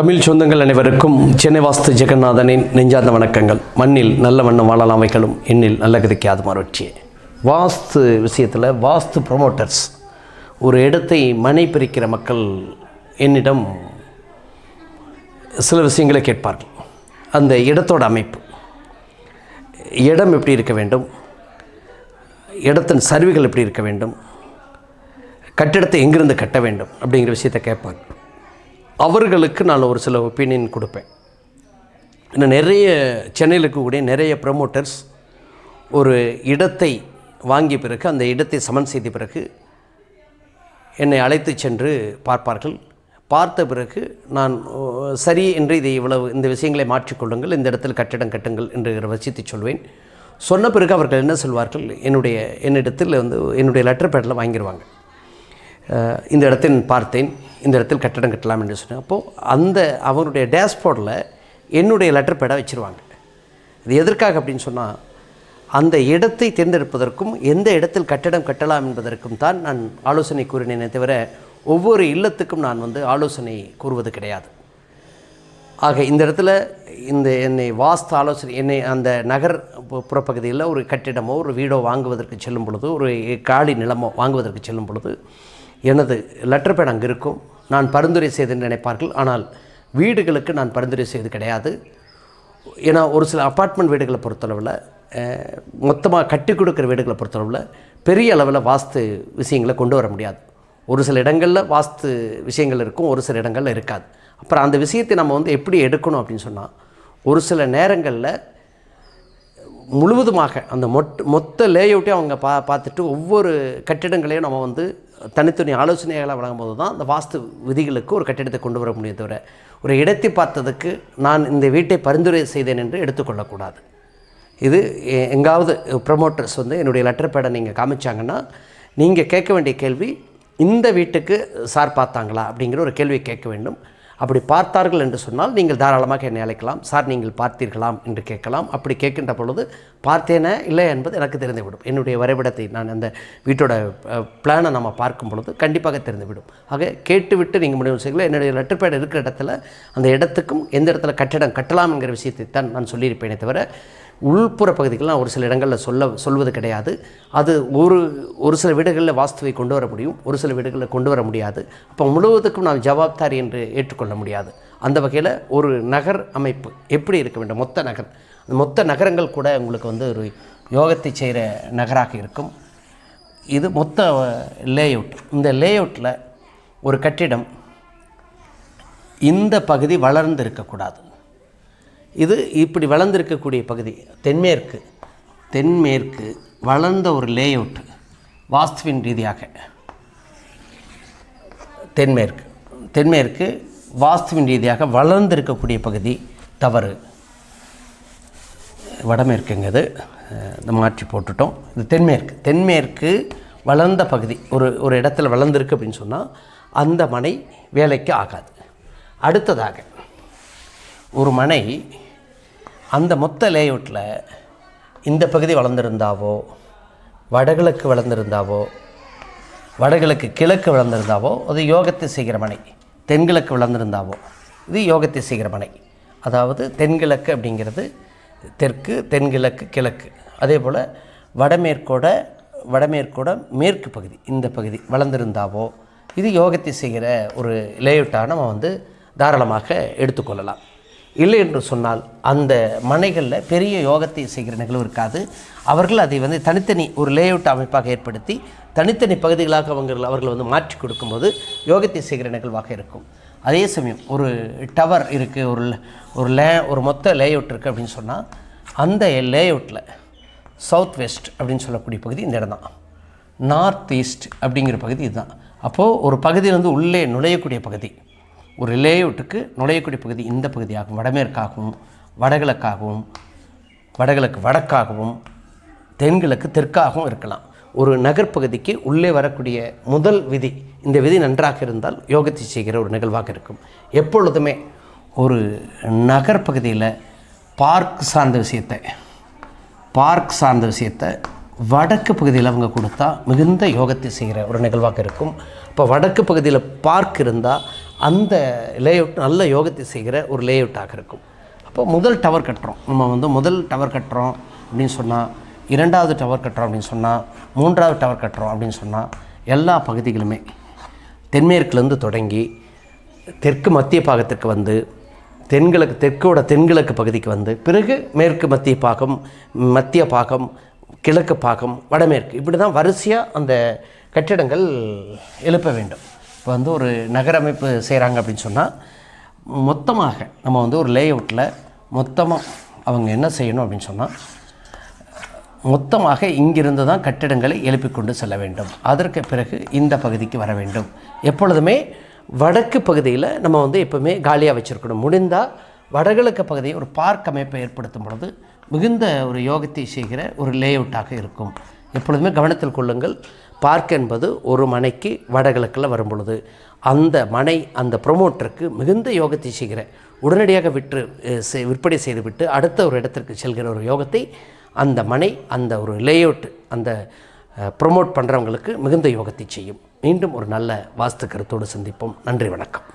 தமிழ் சொந்தங்கள் அனைவருக்கும் சென்னை வாஸ்து ஜெகநாதனின் நெஞ்சார்ந்த வணக்கங்கள். மண்ணில் நல்ல வண்ணம் வாழலாம் வைக்கலும் எண்ணில் நல்ல கதைக்காது மறுவற்றியே வாஸ்து விஷயத்தில் வாஸ்து ப்ரொமோட்டர்ஸ் ஒரு இடத்தை மனை பிரிக்கிற மக்கள் என்னிடம் சில விஷயங்களை கேட்பார்கள். அந்த இடத்தோட அமைப்பு. இடம் எப்படி இருக்க வேண்டும்? இடத்தின் சரிவுகள் எப்படி இருக்க வேண்டும்? கட்டிடத்தை எங்கிருந்து கட்ட வேண்டும்? அப்படிங்கிற விஷயத்தை கேட்பாங்க அவர்களுக்கு நான் ஒரு சில ஒப்பீனியன் கொடுப்பேன். இன்னும் நிறைய சென்னையில் இருக்கக்கூடிய நிறைய ப்ரமோட்டர்ஸ் ஒரு இடத்தை வாங்கிய பிறகு அந்த இடத்தை சமன் செய்த பிறகு என்னை அழைத்து சென்று பார்ப்பார்கள். பார்த்த பிறகு நான் சரி என்று இதை இவ்வளவு இந்த விஷயங்களை மாற்றிக்கொள்ளுங்கள் இந்த இடத்தில் கட்டிடம் கட்டுங்கள் என்று வசித்து சொல்வேன். சொன்ன பிறகு அவர்கள் என்ன சொல்வார்கள்? என்னுடைய என்னிடத்தில் வந்து என்னுடைய லெட்டர் பேடில் வாங்கிடுவாங்க இந்த இடத்தில் பார்த்தேன் இந்த இடத்தில் கட்டடம் கட்டலாம் என்று சொன்னேன் அப்போது அந்த அவருடைய டேஷ்போர்டில் என்னுடைய லெட்டர் பேடாக வச்சுருவாங்க. இது எதற்காக அப்படின்னு சொன்னால் அந்த இடத்தை தேர்ந்தெடுப்பதற்கும் எந்த இடத்தில் கட்டடம் கட்டலாம் என்பதற்கும் தான் நான் ஆலோசனை கூறினேனே தவிர ஒவ்வொரு இல்லத்துக்கும் நான் வந்து ஆலோசனை கூறுவது கிடையாது. ஆக இந்த இடத்துல இந்த என்னை வாஸ்து ஆலோசனை என்னை அந்த நகர் புறப்பகுதியில் ஒரு கட்டிடமோ ஒரு வீடோ வாங்குவதற்கு செல்லும் பொழுது ஒரு காலி நிலமோ வாங்குவதற்கு செல்லும் பொழுது எனது லெட்டர் பேட் அங்கே இருக்கும். நான் பரிந்துரை செய்து நினைப்பார்கள். ஆனால் வீடுகளுக்கு நான் பரிந்துரை செய்து கிடையாது. ஏன்னா ஒரு சில அப்பார்ட்மெண்ட் வீடுகளை பொறுத்தளவில் மொத்தமாக கட்டி கொடுக்குற வீடுகளை பொறுத்தளவில் பெரிய அளவில் வாஸ்து விஷயங்களை கொண்டு வர முடியாது. ஒரு சில இடங்களில் வாஸ்து விஷயங்கள் இருக்கும் ஒரு சில இடங்களில் இருக்காது. அப்புறம் அந்த விஷயத்தை நம்ம வந்து எப்படி எடுக்கணும் அப்படின்னு சொன்னால் ஒரு சில நேரங்களில் முழுவதுமாக அந்த மொட் மொத்த லேஅவுட்டையும் அவங்க பா பார்த்துட்டு ஒவ்வொரு கட்டிடங்களையும் நம்ம வந்து தனித்தனி ஆலோசனைகளை வழங்கும்போது தான் அந்த வாஸ்து விதிகளுக்கு ஒரு கட்டிடத்தை கொண்டு வர முடியும் தவிர ஒரு இடத்தை பார்த்ததுக்கு நான் இந்த வீட்டை பரிந்துரை செய்தேன் என்று எடுத்துக்கொள்ளக்கூடாது. இது எங்காவது ப்ரமோட்டர்ஸ் வந்து என்னுடைய லெட்டர் பேடை நீங்கள் காமிச்சாங்கன்னா நீங்கள் கேட்க வேண்டிய கேள்வி இந்த வீட்டுக்கு சார் பார்த்தாங்களா அப்படிங்கிற ஒரு கேள்வி கேட்க வேண்டும். அப்படி பார்த்தார்கள் என்று சொன்னால் நீங்கள் தாராளமாக என்னை அழைக்கலாம். சார் நீங்கள் பார்த்தீர்களாம் என்று கேட்கலாம். அப்படி கேட்கின்ற பொழுது பார்த்தேனே இல்லை என்பது எனக்கு தெரிந்துவிடும். என்னுடைய வரைபடத்தை நான் அந்த வீட்டோட பிளானை நம்ம பார்க்கும் பொழுது கண்டிப்பாக தெரிந்துவிடும். ஆக கேட்டுவிட்டு நீங்கள் முடிவு செய்யலாம். என்னுடைய லெட்டர் பேட் இருக்கிற இடத்துல அந்த இடத்துக்கும் எந்த இடத்துல கட்டிடம் கட்டலாம் என்கிற விஷயத்தை தான் நான் சொல்லியிருப்பேனே தவிர உள்புற பகுதிகள்லாம் ஒரு சில இடங்களில் சொல்ல சொல்வது கிடையாது. அது ஒரு ஒரு சில வீடுகளில் வாஸ்துவை கொண்டு வர முடியும் ஒரு சில வீடுகளில் கொண்டு வர முடியாது. அப்போ முழுவதுக்கும் நாம் ஜவாப்தாரி என்று ஏற்றுக்கொள்ள முடியாது. அந்த வகையில் ஒரு நகர் அமைப்பு எப்படி இருக்க வேண்டும்? மொத்த நகர் அந்த மொத்த நகரங்கள் கூட உங்களுக்கு வந்து ஒரு யோகத்தை செய்கிற நகராக இருக்கும். இது மொத்த லேஅவுட் இந்த லேஅவுட்டில் ஒரு கட்டிடம் இந்த பகுதி வளர்ந்து இருக்கக்கூடாது இது இப்படி வளர்ந்திருக்கக்கூடிய பகுதி தென்மேற்கு. தென்மேற்கு வளர்ந்த ஒரு லேஅவுட் வாஸ்துவின் ரீதியாக. தென்மேற்கு. தென்மேற்கு வாஸ்துவின் ரீதியாக வளர்ந்திருக்கக்கூடிய பகுதி தவறு. வடமேற்குங்கிறது இந்த மாற்றி போட்டுட்டோம். இது தென்மேற்கு. தென்மேற்கு வளர்ந்த பகுதி ஒரு ஒரு இடத்துல வளர்ந்துருக்கு அப்படின்னு சொன்னால் அந்த மனை வேலைக்கு ஆகாது. அடுத்ததாக ஒரு மனை அந்த மொத்த லேஅவுட்டில் இந்த பகுதி வளர்ந்துருந்தாவோ வடகிழக்கு வளர்ந்துருந்தாவோ வடகிழக்கு கிழக்கு வளர்ந்துருந்தாவோ அது யோகத்தை செய்கிற மனை. தென்கிழக்கு வளர்ந்துருந்தாவோ இது யோகத்தை செய்கிற மனை. அதாவது தென்கிழக்கு அப்படிங்கிறது தெற்கு தென்கிழக்கு கிழக்கு. அதே போல் வடமேற்கோட வடமேற்கோட மேற்கு பகுதி இந்த பகுதி வளர்ந்துருந்தாவோ இது யோகத்தை செய்கிற ஒரு லேஅவுட்டாக நம்ம வந்து தாராளமாக எடுத்துக்கொள்ளலாம். இல்லை என்று சொன்னால் அந்த மனைகளில் பெரிய யோகத்தை செய்கிற நிகழ்வு இருக்காது. அவர்கள் அதை வந்து தனித்தனி ஒரு லேஅவுட் அமைப்பாக ஏற்படுத்தி தனித்தனி பகுதிகளாக அவங்கள் அவர்கள் வந்து மாற்றி கொடுக்கும்போது யோகத்தை செய்கிற நிகழ்வாக இருக்கும். அதே சமயம் ஒரு டவர் இருக்குது ஒரு ஒரு லே ஒரு மொத்த லேஅவுட் இருக்குது அப்படின்னு சொன்னால் அந்த லேஅவுட்டில் சவுத் வெஸ்ட் அப்படின்னு சொல்லக்கூடிய பகுதி இந்த இடம் தான். நார்த் ஈஸ்ட் அப்படிங்கிற பகுதி இதுதான். அப்போது ஒரு பகுதி வந்து உள்ளே நுழையக்கூடிய பகுதி. ஒரு லேஅவுட்டுக்கு நுழையக்கூடிய பகுதி இந்த பகுதியாகும். வடமேற்காகவும் வடகிழக்காகவும் வடகிழக்கு வடக்காகவும் தென்கிழக்கு தெற்காகவும் இருக்கலாம். ஒரு நகர்ப்பகுதிக்கு உள்ளே வரக்கூடிய முதல் விதி இந்த விதி நன்றாக இருந்தால் யோகத்தை செய்கிற ஒரு நிகழ்வாக இருக்கும். எப்பொழுதுமே ஒரு நகர்ப்பகுதியில் பார்க் சார்ந்த விஷயத்தை பார்க் சார்ந்த விஷயத்தை வடக்கு பகுதியில் அவங்க கொடுத்தா மிகுந்த யோகத்தை செய்கிற ஒரு நிகழ்வாக இருக்கும். இப்போ வடக்கு பகுதியில் பார்க் இருந்தால் அந்த லேஅவுட் நல்ல யோகத்தை செய்கிற ஒரு லேஅவுட்டாக இருக்கும். அப்போ முதல் டவர் கட்டுறோம். நம்ம வந்து முதல் டவர் கட்டுறோம் அப்படின்னு சொன்னால் இரண்டாவது டவர் கட்டுறோம் அப்படின்னு சொன்னால் மூன்றாவது டவர் கட்டுறோம் அப்படின்னு சொன்னால் எல்லா பகுதிகளுமே தென்மேற்குலேருந்து தொடங்கி தெற்கு மத்திய பாகத்திற்கு வந்து தென்கிழக்கு தெற்கோட தென்கிழக்கு பகுதிக்கு வந்து பிறகு மேற்கு மத்திய பாகம் மத்திய பாகம் கிழக்கு பாகம் வடமேற்கு. இப்படி தான் வரிசையாக அந்த கட்டிடங்கள் எழுப்ப வேண்டும். இப்போ வந்து ஒரு நகரமைப்பு செய்கிறாங்க அப்படின்னு சொன்னால் மொத்தமாக நம்ம வந்து ஒரு லேஅவுட்டில் மொத்தமாக அவங்க என்ன செய்யணும் அப்படின்னு சொன்னால் மொத்தமாக இங்கிருந்து தான் கட்டிடங்களை எழுப்பிக் கொண்டு செல்ல வேண்டும். அதற்கு பிறகு இந்த பகுதிக்கு வர வேண்டும். எப்பொழுதுமே வடக்கு பகுதியில் நம்ம வந்து எப்போவுமே காலியாக வச்சுருக்கணும். முடிந்தால் வடகிழக்கு பகுதியை ஒரு பார்க் அமைப்பை ஏற்படுத்தும் பொழுது மிகுந்த ஒரு யோகத்தை செய்கிற ஒரு லேஅவுட்டாக இருக்கும். எப்பொழுதுமே கவனத்தில் கொள்ளுங்கள். பார்க் என்பது ஒரு மனைக்கு வடகிழக்கில் வரும் பொழுது. அந்த மனை அந்த ப்ரொமோட்டருக்கு மிகுந்த யோகத்தை செய்கிற. உடனடியாக விற்று விற்பனை செய்துவிட்டு அடுத்த ஒரு இடத்திற்கு செல்கிற ஒரு யோகத்தை அந்த மனை அந்த ஒரு லேஅவுட் அந்த ப்ரொமோட் பண்ணுறவங்களுக்கு மிகுந்த யோகத்தை செய்யும். மீண்டும் ஒரு நல்ல வாஸ்து கருத்தோடு சந்திப்போம். நன்றி வணக்கம்.